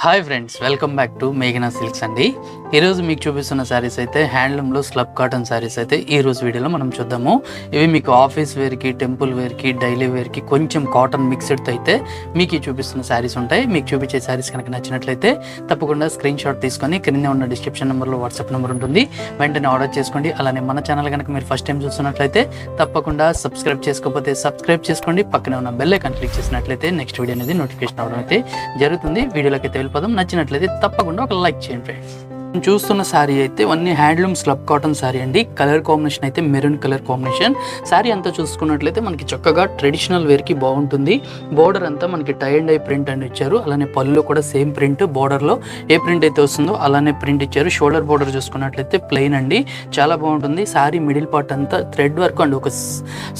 Hi friends welcome back to మేఘనా silks అండి. ఈరోజు మీకు చూపిస్తున్న శారీస్ అయితే హ్యాండ్లూమ్లో స్లబ్ కాటన్ శారీస్ అయితే ఈ రోజు వీడియోలో మనం చూద్దాము. ఇవి మీకు ఆఫీస్ వేర్కి టెంపుల్ వేర్కి డైలీ వేర్కి కొంచెం కాటన్ మిక్స్డ్తో అయితే మీకు చూపిస్తున్న శారీస్ ఉంటాయి. మీకు చూపించే శారీస్ కనుక నచ్చినట్లయితే తప్పకుండా స్క్రీన్ షాట్ తీసుకొని క్రింద ఉన్న డిస్క్రిప్షన్ నెంబర్లో వాట్సాప్ నెంబర్ ఉంటుంది. వెంటనే ఆర్డర్ చేసుకోండి. అలానే మన ఛానల్ కనుక మీరు ఫస్ట్ టైం చూస్తున్నట్లయితే తప్పకుండా సబ్స్క్రైబ్ చేసుకోకపోతే సబ్స్క్రైబ్ చేసుకోండి. పక్కనే ఉన్న బెల్ ఐకాన్ క్లిక్ చేసినట్లయితే నెక్స్ట్ వీడియో అనేది నోటిఫికేషన్ అవడం అయితే జరుగుతుంది. వీడియోలోకి అయితే వెళ్ళిపోదాం నచ్చినట్లయితే తప్పకుండా ఒక లైక్ చేయండి ఫ్రెండ్స్ చూస్తున్న శారీ అయితే అన్ని హ్యాండ్లూమ్ స్లబ్ కాటన్ శారీ అండి. కలర్ కాంబినేషన్ అయితే మెరూన్ కలర్ కాంబినేషన్ శారీ అంతా చూసుకున్నట్లయితే మనకి చక్కగా ట్రెడిషనల్ వేర్కి బాగుంటుంది. బోర్డర్ అంతా మనకి టై అండ్ ఐ ప్రింట్ అని ఇచ్చారు. అలానే పళ్ళు కూడా సేమ్ ప్రింట్ బోర్డర్లో ఏ ప్రింట్ అయితే వస్తుందో అలానే ప్రింట్ ఇచ్చారు. షోల్డర్ బోర్డర్ చూసుకున్నట్లయితే ప్లెయిన్ అండి. చాలా బాగుంటుంది. శారీ మిడిల్ పార్ట్ అంతా థ్రెడ్ వర్క్ అండ్ ఒక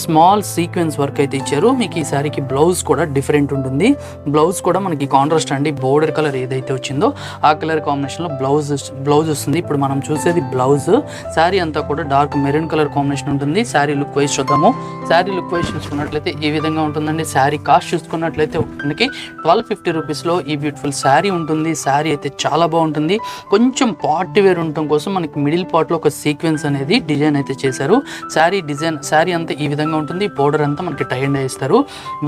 స్మాల్ సీక్వెన్స్ వర్క్ అయితే ఇచ్చారు. మీకు ఈ శారీకి బ్లౌజ్ కూడా డిఫరెంట్ ఉంటుంది. బ్లౌజ్ కూడా మనకి కాంట్రాస్ట్ అండి. బోర్డర్ కలర్ ఏదైతే వచ్చిందో ఆ కలర్ కాంబినేషన్లో బ్లౌజ్ బ్లౌజ్ వస్తుంది. ఇప్పుడు మనం చూసేది బ్లౌజ్. శారీ అంతా కూడా డార్క్ మెరూన్ కలర్ కాంబినేషన్ ఉంటుంది. శారీ లుక్ వైజ్ చూద్దాము. శారీ లుక్ వైజ్ చూసుకున్నట్లయితే ఈ విధంగా ఉంటుందండి. శారీ కాస్ట్ చూసుకున్నట్లయితే మనకి ట్వెల్వ్ ఫిఫ్టీ రూపీస్లో ఈ బ్యూటిఫుల్ శారీ ఉంటుంది. శారీ అయితే చాలా బాగుంటుంది. కొంచెం పార్టీ వేర్ ఉండటం కోసం మనకి మిడిల్ పార్ట్లో ఒక సీక్వెన్స్ అనేది డిజైన్ అయితే చేశారు. శారీ డిజైన్ శారీ అంతా ఈ విధంగా ఉంటుంది. బోర్డర్ అంతా మనకి టై అండ్ ఇస్తారు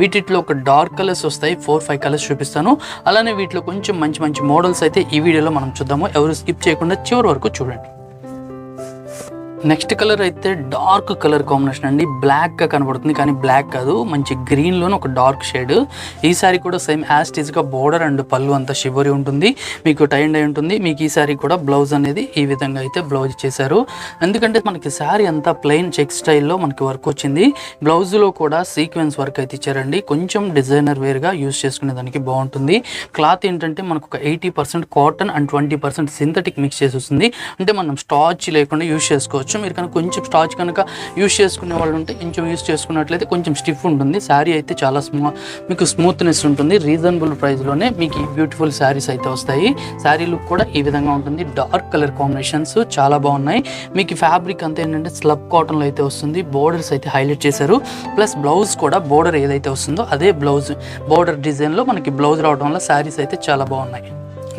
వీటిలో ఒక డార్క్ కలర్స్ వస్తాయి. ఫోర్ ఫైవ్ కలర్స్ చూపిస్తాను. అలానే వీటిలో కొంచెం మంచి మంచి మోడల్స్ అయితే ఈ వీడియోలో మనం చూద్దాము. ఎవరు స్కిప్ చేయకుండా చివరి వరకు చూడండి. నెక్స్ట్ కలర్ అయితే డార్క్ కలర్ కాంబినేషన్ అండి. బ్లాక్గా కనబడుతుంది కానీ బ్లాక్ కాదు. మంచి గ్రీన్లోనే ఒక డార్క్ షేడ్ ఈ సారీ కూడా సేమ్ యాస్టీజ్గా బోర్డర్ అండ్ పళ్ళు అంతా షివరి ఉంటుంది. మీకు టైండ్ అయి ఉంటుంది. మీకు ఈ సారీ కూడా బ్లౌజ్ అనేది ఈ విధంగా అయితే బ్లౌజ్ చేశారు. ఎందుకంటే మనకి శారీ అంతా ప్లెయిన్ చెక్ స్టైల్లో మనకి వర్క్ వచ్చింది. బ్లౌజ్లో కూడా సీక్వెన్స్ వర్క్ అయితే ఇచ్చారండి. కొంచెం డిజైనర్ వేర్గా యూస్ చేసుకునే దానికి బాగుంటుంది. క్లాత్ ఏంటంటే మనకు ఒక eighty percent cotton and twenty percent synthetic mix చేసి వస్తుంది. అంటే మనం స్టాచ్ లేకుండా యూస్ చేసుకోవచ్చు. మీరు కనుక కొంచెం స్టార్చ్ కనుక యూస్ చేసుకునే వాళ్ళు ఉంటే కొంచెం యూస్ చేసుకున్నట్లయితే కొంచెం స్టిఫ్ ఉంటుంది. శారీ అయితే చాలా స్మూ మీకు స్మూత్నెస్ ఉంటుంది. రీజనబుల్ ప్రైస్లోనే మీకు ఈ బ్యూటిఫుల్ శారీస్ అయితే వస్తాయి. శారీ లుక్ కూడా ఈ విధంగా ఉంటుంది. డార్క్ కలర్ కాంబినేషన్స్ చాలా బాగున్నాయి. మీకు ఫ్యాబ్రిక్ అంతా ఏంటంటే స్లబ్ కాటన్లో అయితే వస్తుంది. బోర్డర్స్ అయితే హైలైట్ చేశారు. ప్లస్ బ్లౌజ్ కూడా బోర్డర్ ఏదైతే వస్తుందో అదే బ్లౌజ్ బోర్డర్ డిజైన్లో మనకి బ్లౌజ్ రావడం వల్ల శారీస్ అయితే చాలా బాగున్నాయి.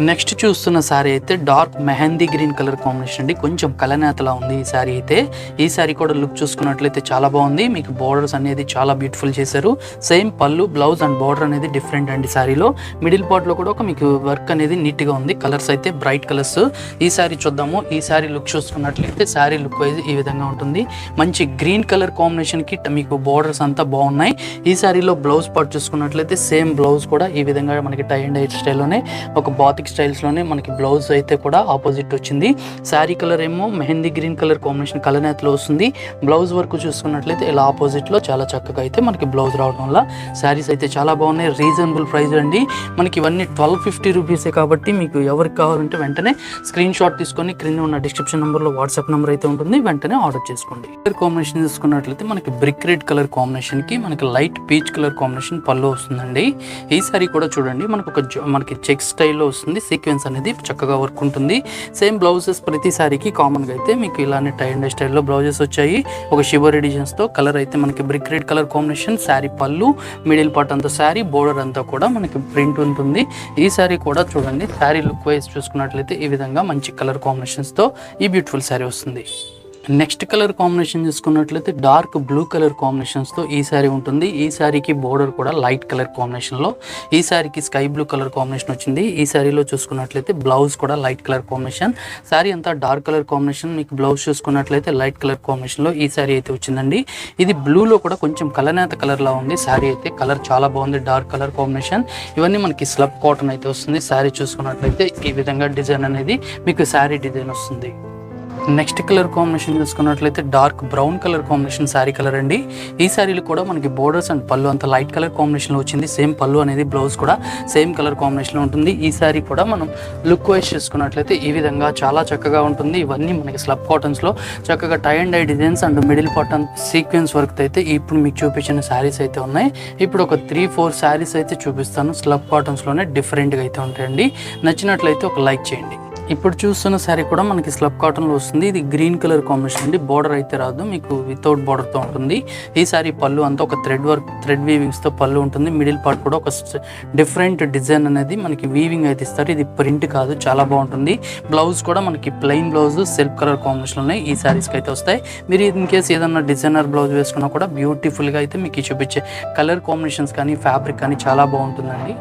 నెక్స్ట్ చూస్తున్న శారీ అయితే dark mehndi green colour combination అండి. కొంచెం కలనేతలా ఉంది ఈ శారీ అయితే. ఈ శారీ కూడా లుక్ చూసుకున్నట్లయితే చాలా బాగుంది. మీకు బోర్డర్స్ అనేది చాలా బ్యూటిఫుల్ చేశారు. సేమ్ పళ్ళు బ్లౌజ్ అండ్ బార్డర్ అనేది డిఫరెంట్ అండి శారీలో మిడిల్ పార్ట్లో కూడా ఒక మీకు వర్క్ అనేది నీట్గా ఉంది. కలర్స్ అయితే బ్రైట్ కలర్స్ ఈ శారీ చూద్దాము. ఈ శారీ లుక్ చూసుకున్నట్లయితే శారీ లుక్ వైజ్ ఈ విధంగా ఉంటుంది. మంచి గ్రీన్ కలర్ కాంబినేషన్కి మీకు బోర్డర్స్ అంతా బాగున్నాయి. ఈ శారీలో బ్లౌజ్ పార్ట్ చూసుకున్నట్లయితే సేమ్ బ్లౌజ్ కూడా ఈ విధంగా మనకి టై అండ్ హెయిర్ స్టైల్లోనే ఒక బాతిక్ స్టైల్స్లోనే మనకి బ్లౌజ్ అయితే కూడా ఆపోజిట్ వచ్చింది. శారీ కలర్ ఏమో మెహందీ గ్రీన్ కలర్ కాంబినేషన్ కలనేతలో వస్తుంది. బ్లౌజ్ వర్క్ చూసుకున్నట్లయితే ఇలా ఆపోజిట్లో చాలా చక్కగా అయితే మనకి బ్లౌజ్ రావడం వల్ల శారీస్ అయితే చాలా బాగున్నాయి. రీజనబుల్ ప్రైస్ అండి. మనకి ఇవన్నీ ట్వెల్వ్ ఫిఫ్టీ రూపీసే కాబట్టి మీకు ఎవరికి కావాలంటే వెంటనే స్క్రీన్ షాట్ తీసుకొని క్రింద ఉన్న డిస్క్రిప్షన్ నెంబర్లో వాట్సాప్ నెంబర్ అయితే ఉంటుంది. వెంటనే ఆర్డర్ చేసుకోండి. కలర్ కాంబినేషన్ చూసుకున్నట్లయితే మనకి బ్రిక్ రెడ్ కలర్ కాంబినేషన్కి మనకి లైట్ పీచ్ కలర్ కాంబినేషన్ పళ్ళు వస్తుందండి. ఈ సారీ కూడా చూడండి. మనకు ఒక మనకి చెక్ స్టైల్లో వస్తుంది. సీక్వెన్స్ అనేది చక్కగా వర్క్ ఉంటుంది. సేమ్ బ్లౌజెస్ ప్రతి సారీకి కామన్గా అయితే మీకు ఇలానే టై అండ్ స్టైల్లో బ్లౌజెస్ వచ్చాయి. ఒక షివరీ డిజైన్స్తో కలర్ అయితే మనకి brick red colour combination sari పళ్ళు మిడిల్ పార్ట్ అంతా శారీ బోర్డర్ అంతా కూడా మనకి ప్రింట్ ఉంటుంది. ఈ శారీ కూడా చూడండి శారీ లుక్ వైజ్ చూసుకున్నట్లయితే ఈ విధంగా మంచి కలర్ కాంబినేషన్స్తో ఈ బ్యూటిఫుల్ శారీ వస్తుంది. నెక్స్ట్ కలర్ కాంబినేషన్ చూసుకున్నట్లయితే డార్క్ బ్లూ కలర్ కాంబినేషన్స్తో ఈ శారీ ఉంటుంది. ఈ శారీకి బోర్డర్ కూడా లైట్ కలర్ కాంబినేషన్లో ఈ శారీకి స్కై బ్లూ కలర్ కాంబినేషన్ వచ్చింది. ఈ శారీలో చూసుకున్నట్లయితే బ్లౌజ్ కూడా లైట్ కలర్ కాంబినేషన్. శారీ అంతా డార్క్ కలర్ కాంబినేషన్. మీకు బ్లౌజ్ చూసుకున్నట్లయితే లైట్ కలర్ కాంబినేషన్లో ఈ శారీ అయితే వచ్చిందండి. ఇది బ్లూలో కూడా కొంచెం కలనేత కలర్లా ఉంది. శారీ అయితే కలర్ చాలా బాగుంది. Dark colour combination. ఇవన్నీ మనకి స్లబ్ కాటన్ అయితే వస్తుంది. శారీ చూసుకున్నట్లయితే ఈ విధంగా డిజైన్ అనేది మీకు శారీ డిజైన్ వస్తుంది. నెక్స్ట్ కలర్ కాంబినేషన్ చూసుకున్నట్లయితే dark brown colour combination sari colour అండి. ఈ శారీలో కూడా మనకి బోర్డర్స్ అండ్ పళ్ళు అంత లైట్ కలర్ కాంబినేషన్లో వచ్చింది. సేమ్ పళ్ళు అనేది బ్లౌజ్ కూడా సేమ్ కలర్ కాంబినేషన్లో ఉంటుంది. ఈ శారీ కూడా మనం లుక్ వైజ్ చూసుకున్నట్లయితే ఈ విధంగా చాలా చక్కగా ఉంటుంది. ఇవన్నీ మనకి స్లబ్ కాటన్స్లో చక్కగా tie and eye designs and middle cotton sequence work అయితే ఇప్పుడు మీకు చూపించిన శారీస్ అయితే ఉన్నాయి. ఇప్పుడు ఒక త్రీ ఫోర్ శారీస్ అయితే చూపిస్తాను. స్లబ్ కాటన్స్లోనే డిఫరెంట్గా అయితే ఉంటాయండి. నచ్చినట్లయితే ఒక లైక్ చేయండి. ఇప్పుడు చూస్తున్న శారీ కూడా మనకి స్లబ్ కాటన్లో వస్తుంది. ఇది గ్రీన్ కలర్ కాంబినేషన్ అండి. బార్డర్ అయితే రాదు. మీకు వితౌట్ బార్డర్తో ఉంటుంది. ఈ శారీ పళ్ళు అంతా ఒక థ్రెడ్ వర్క్ థ్రెడ్ వీవింగ్స్తో పళ్ళు ఉంటుంది. మిడిల్ పార్ట్ కూడా ఒక డిఫరెంట్ డిజైన్ అనేది మనకి వీవింగ్ అయితే ఇస్తారు. ఇది ప్రింట్ కాదు. చాలా బాగుంటుంది. బ్లౌజ్ కూడా మనకి plain blouse self colour combination ఉన్నాయి ఈ శారీస్కి అయితే వస్తాయి. మీరు ఇన్ కేస్ ఏదన్నా డిజైనర్ బ్లౌజ్ వేసుకున్నా కూడా బ్యూటిఫుల్గా అయితే మీకు చూపించే కలర్ కాంబినేషన్స్ కానీ ఫ్యాబ్రిక్ కానీ చాలా బాగుంటుందండి.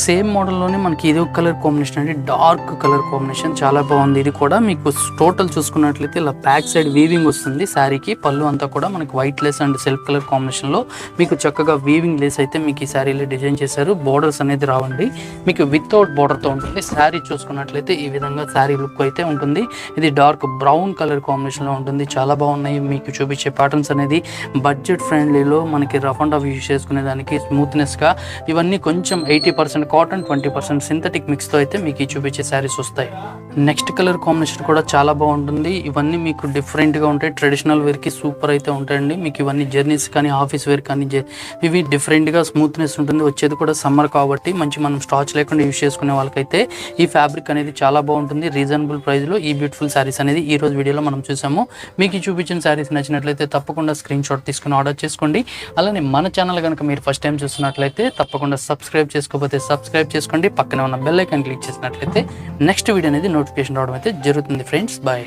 సేమ్ మోడల్లోనే మనకి ఇది ఒక కలర్ కాంబినేషన్ అండి. డార్క్ కలర్ కాంబినేషన్ చాలా బాగుంది. ఇది కూడా మీకు టోటల్ చూసుకున్నట్లయితే ఇలా బ్యాక్ సైడ్ వీవింగ్ వస్తుంది శారీకి. పళ్ళు అంతా కూడా మనకి white lace and self colour కాంబినేషన్లో మీకు చక్కగా వీవింగ్ లేస్ అయితే మీకు ఈ శారీలో డిజైన్ చేశారు. బోర్డర్స్ అనేది రావండి. మీకు వితౌట్ బోర్డర్తో ఉంటుంది. శారీ చూసుకున్నట్లయితే ఈ విధంగా శారీ లుక్ అయితే ఉంటుంది. ఇది డార్క్ బ్రౌన్ కలర్ కాంబినేషన్లో ఉంటుంది. చాలా బాగున్నాయి. మీకు చూపించే ప్యాటర్న్స్ అనేది బడ్జెట్ ఫ్రెండ్లీలో మనకి రఫ్ అండ్ ఆఫ్ యూజ్ చేసుకునే దానికి స్మూత్నెస్గా ఇవన్నీ కొంచెం eighty percent cotton twenty percent synthetic మిక్స్తో అయితే మీకు ఈ చూపించే శారీస్ వస్తాయి. నెక్స్ట్ కలర్ కాంబినేషన్ కూడా చాలా బాగుంటుంది. ఇవన్నీ మీకు డిఫరెంట్గా ఉంటాయి. ట్రెడిషనల్ వేర్కి సూపర్ అయితే ఉంటాయండి. మీకు ఇవన్నీ జర్నీస్ కానీ ఆఫీస్ వేర్ కానీ జే- ఇవి డిఫరెంట్గా స్మూత్నెస్ ఉంటుంది. వచ్చేది కూడా సమ్మర్ కాబట్టి మంచి మనం స్టాచ్ లేకుండా యూజ్ చేసుకునే వాళ్ళకైతే ఈ ఫ్యాబ్రిక్ అనేది చాలా బాగుంటుంది. రీజనబుల్ ప్రైస్లో ఈ బ్యూటిఫుల్ శారీస్ అనేది ఈ రోజు వీడియోలో మనం చూసాము. మీకు చూపించిన శారీస్ నచ్చినట్లయితే తప్పకుండా స్క్రీన్ షాట్ తీసుకుని ఆర్డర్ చేసుకోండి. అలానే మన ఛానల్ కనుక మీరు ఫస్ట్ టైం చూస్తున్నట్లయితే తప్పకుండా సబ్స్క్రైబ్ చేసుకోకపోతే సబ్స్క్రైబ్ చేసుకోండి. పక్కనే ఉన్న బెల్ ఐకాన్ క్లిక్ చేసినట్లయితే నెక్స్ట్ వీడియో అనేది నోటిఫికేషన్ రావడం అయితే జరుగుతుంది ఫ్రెండ్స్. బాయ్